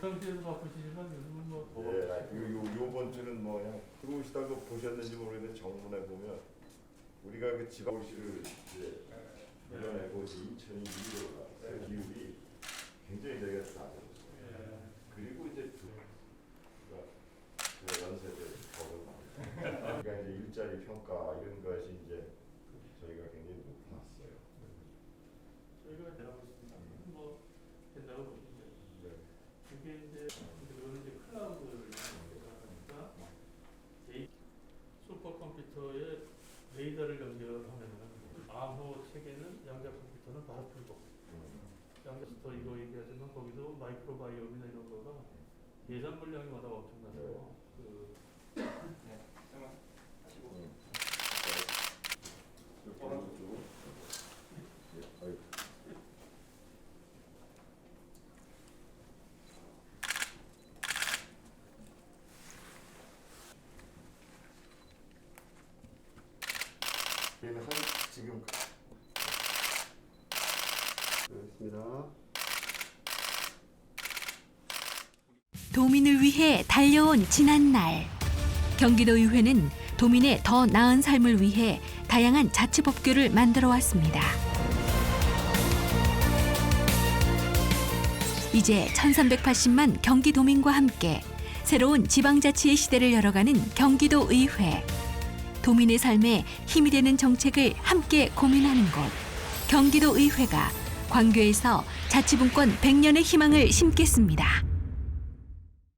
평소에도 바쁘시지만 요즘은 뭐더 예, 아, 요, 요, 요번 주는 뭐 그냥 들어오시다가 보셨는지 모르겠는데 정문에 보면 우리가 그 지방시를 이제 밀어내고 이제 인천이 위로 가서 기울이 굉장히 저희가 낮아졌어요. 예. 그리고 이제 두 그러니까 그 연세대 법을 많이 그러니까 이제 일자리 평가 이런 것이 이제 저희가 굉장히 높았어요. 저희가 대하고 있습니다. 뭐 된다고 보시죠. 네. 이게 이제 클라우드를 하니까 슈퍼컴퓨터에 레이더를 연결하면은 암호 체계는 양자 컴퓨터는 바로 풀고 음. 양자스터 이거 얘기하지만 거기도 마이크로바이옴이나 이런 거가 예산 물량이 워낙 엄청나서 네. 그 네, 잠깐만 하시고. 음. 이렇게 오른쪽. 예, 아이고. 얘는 한 지금 알겠습니다. 도민을 위해 달려온 지난 날 경기도의회는 도민의 더 나은 삶을 위해 다양한 자치법규를 만들어 왔습니다. 이제 1380만 경기도민과 함께 새로운 지방자치의 시대를 열어가는 경기도의회. 도민의 삶에 힘이 되는 정책을 함께 고민하는 곳. 경기도 의회가 광교에서 자치분권 100년의 희망을 심겠습니다.